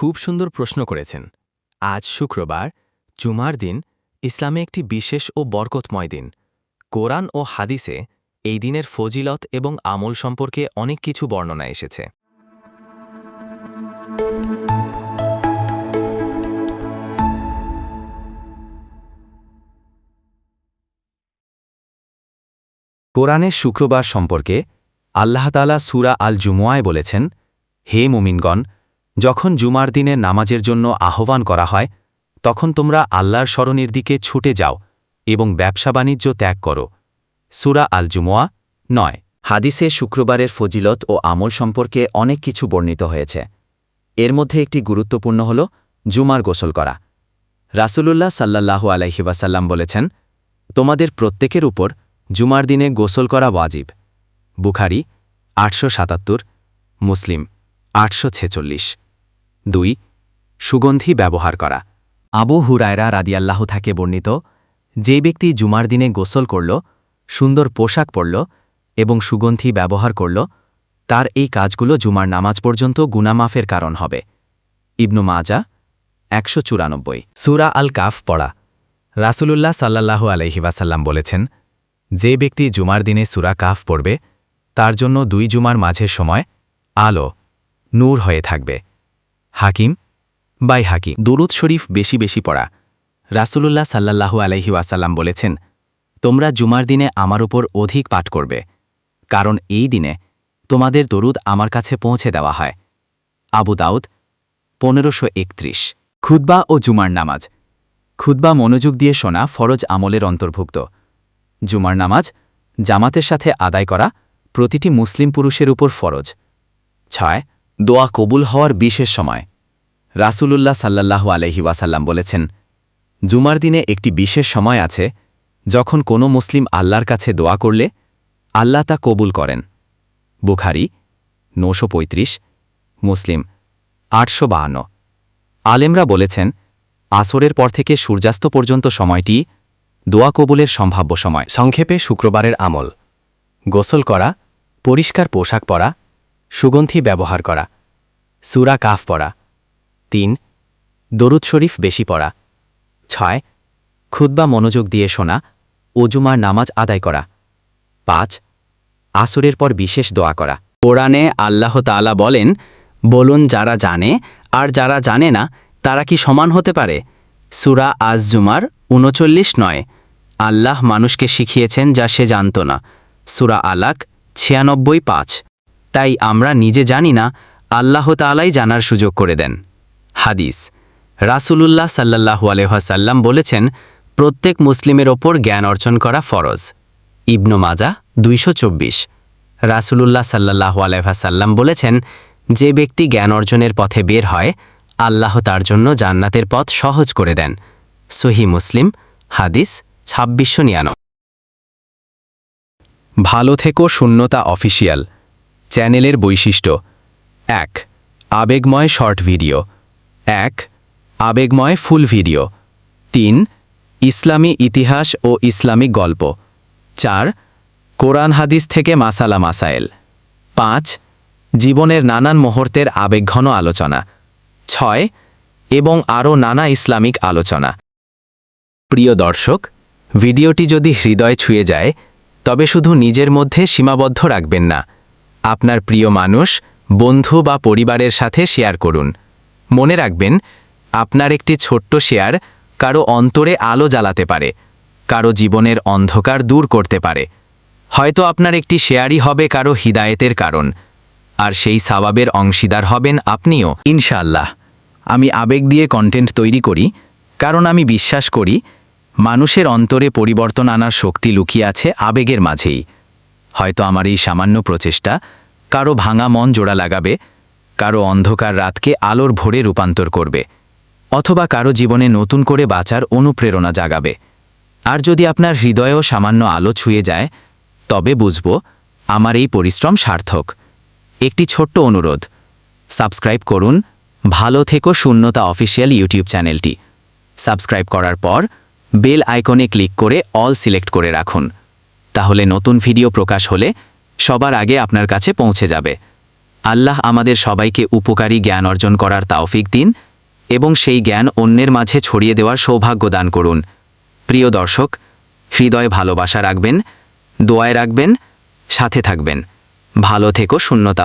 খুব সুন্দর প্রশ্ন করেছেন। আজ শুক্রবার, জুমার দিন, ইসলামে একটি বিশেষ ও বরকতময় দিন। কোরআন ও হাদিসে এই দিনের ফজিলত এবং আমল সম্পর্কে অনেক কিছু বর্ণনা এসেছে। কোরআনের শুক্রবার সম্পর্কে আল্লাহতালা সুরা আল জুমুয়ায় বলেছেন, হে মুমিনগণ যখন জুমার দিনে নামাজের জন্য আহ্বান করা হয়, তখন তোমরা আল্লাহর স্মরণের দিকে ছুটে যাও এবং ব্যবসা বাণিজ্য ত্যাগ করো। সুরা আল জুমুয়া নয়। হাদিসে শুক্রবারের ফজিলত ও আমল সম্পর্কে অনেক কিছু বর্ণিত হয়েছে। এর মধ্যে একটি গুরুত্বপূর্ণ হল জুমার গোসল করা। রাসূলুল্লাহ সাল্লাল্লাহু আলাইহি ওয়াসাল্লাম বলেছেন, তোমাদের প্রত্যেকের উপর জুমার দিনে গোসল করা ওয়াজিব। বুখারি আটশো সাতাত্তর, মুসলিম আটশো ছেচল্লিশ। দুই, সুগন্ধি ব্যবহার করা। আবু হুরায়রা রাদিয়াল্লাহ থাকে বর্ণিত, যে ব্যক্তি জুমার দিনে গোসল করল, সুন্দর পোশাক পরল এবং সুগন্ধি ব্যবহার করল, তার এই কাজগুলো জুমার নামাজ পর্যন্ত গুনামাফের কারণ হবে। ইবনু মাজা, একশো চুরানব্বই। সুরা আল কাফ পড়া। রাসূলুল্লাহ সাল্লাল্লাহু আলহি ওয়াসাল্লাম বলেছেন, যে ব্যক্তি জুমার দিনে সুরা কাফ পড়বে, তার জন্য দুই জুমার মাঝের সময় আলো, নূর হয়ে থাকবে। হাকিম, বাই হাকিম। দুরুদ শরীফ বেশি বেশি পড়া। রাসূলুল্লাহ সাল্লাল্লাহু আলহি ওয়াসাল্লাম বলেছেন, তোমরা জুমার দিনে আমার উপর অধিক পাঠ করবে। কারণ এই দিনে তোমাদের দরুদ আমার কাছে পৌঁছে দেওয়া হয়। আবু দাউদ, পনেরোশো একত্রিশ। খুদ্া ও জুমার নামাজ। খুদ্া মনোযোগ দিয়ে শোনা ফরজ আমলের অন্তর্ভুক্ত। জুমার নামাজ, জামাতের সাথে আদায় করা প্রতিটি মুসলিম পুরুষের উপর ফরজ। ছয় দোয়া কবুল হওয়ার বিশেষ সময়। রাসূলুল্লাহ সাল্লাল্লাহু আলহি ওয়াসাল্লাম বলেছেন, জুমার দিনে একটি বিশেষ সময় আছে, যখন কোনো মুসলিম আল্লাহর কাছে দোয়া করলে আল্লাহ তা কবুল করেন। বুখারি, নশো পঁয়ত্রিশ, মুসলিম, আটশো বাহান্ন। আলেমরা বলেছেন, আসরের পর থেকে সূর্যাস্ত পর্যন্ত সময়টি দোয়া কবুলের সম্ভাব্য সময়। সংক্ষেপে শুক্রবারের আমল। গোসল করা, পরিষ্কার পোশাক পরা, সুগন্ধি ব্যবহার করা। সুরা কাফ পড়া। তিন, দরুদ শরীফ বেশি পড়া। ছয় খুদ্া মনোযোগ দিয়ে শোনা ওজুমার নামাজ আদায় করা। পাঁচ, আসরের পর বিশেষ দোয়া করা। কোরআনে আল্লাহ তাআলা বলেন, বলুন যারা জানে আর যারা জানে না, তারা কি সমান হতে পারে? সুরা আজ জুমার উনচল্লিশ নয়। আল্লাহ মানুষকে শিখিয়েছেন যা সে জানত না। সুরা আলাক ছিয়ানব্বই পাঁচ। তাই আমরা নিজে জানি না আল্লাহ তালাই জানার সুযোগ করে দেন। হাদিস। রাসূলুল্লাহ সাল্লাহু আলহাসাল্লাম বলেছেন, প্রত্যেক মুসলিমের ওপর জ্ঞান অর্জন করা ফরজ। ইবনু মাজা দুইশো চব্বিশ। রাসূলুল্লাহ সাল্লাহু আলহাসাল্লাম বলেছেন, যে ব্যক্তি জ্ঞান অর্জনের পথে বের হয়, আল্লাহ তার জন্য জান্নাতের পথ সহজ করে দেন। সহি মুসলিম, হাদিস ছাব্বিশশো নিয়ানো ভালো থেকো শূন্যতা অফিসিয়াল, চ্যানেলের বৈশিষ্ট্য এক, আবেগময় শর্ট ভিডিও। এক, আবেগময় ফুল ভিডিও। তিন, ইসলামী ইতিহাস ও ইসলামিক গল্প। চার, কোরআন হাদিস থেকে মাসালা মাসায়েল। পাঁচ, জীবনের নানান মুহূর্তের আবেগঘন আলোচনা। ছয়, এবং আরও নানা ইসলামিক আলোচনা। প্রিয় দর্শক, ভিডিওটি যদি হৃদয় ছুঁয়ে যায়, তবে শুধু নিজের মধ্যে সীমাবদ্ধ রাখবেন না। আপনার প্রিয় মানুষ বন্ধু বা পরিবারের সাথে শেয়ার করুন। মনে রাখবেন, আপনার একটি ছোট্ট শেয়ার কারও অন্তরে আলো জ্বালাতে পারে, কারও জীবনের অন্ধকার দূর করতে পারে। হয়তো আপনার একটি শেয়ারই হবে কারও হিদায়েতের কারণ, আর সেই সাবাবের অংশীদার হবেন আপনিও। ইনশাআল্লাহ, আমি আবেগ দিয়ে কন্টেন্ট তৈরি করি, কারণ আমি বিশ্বাস করি, মানুষের অন্তরে পরিবর্তন আনার শক্তি লুকিয়ে আছে আবেগের মাঝেই। হয়তো আমার এই সামান্য প্রচেষ্টা কারও ভাঙা মন জোড়া লাগাবে, কারও অন্ধকার রাতকে আলোর ভোরে রূপান্তর করবে, অথবা কারও জীবনে নতুন করে বাঁচার অনুপ্রেরণা জাগাবে। আর যদি আপনার হৃদয়েও সামান্য আলো ছুঁয়ে যায়, তবে বুঝব, আমার এই পরিশ্রম সার্থক। একটি ছোট্ট অনুরোধ, সাবস্ক্রাইব করুন ভালো থেকো শূন্যতা অফিসিয়াল ইউটিউব চ্যানেলটি। সাবস্ক্রাইব করার পর বেল আইকনে ক্লিক করে অল সিলেক্ট করে রাখুন। তাহলে নতুন ভিডিও প্রকাশ হলে সবার আগে আপনার কাছে পৌঁছে যাবে। আল্লাহ আমাদের সবাইকে উপকারী জ্ঞান অর্জন করার তাওফিক দিন এবং সেই জ্ঞান অন্যের মাঝে ছড়িয়ে দেওয়ার সৌভাগ্য দান করুন। প্রিয় দর্শক, হৃদয় ভালোবাসা রাখবেন, দোয়ায় রাখবেন, সাথে থাকবেন। ভালো থেকো, শূন্যতা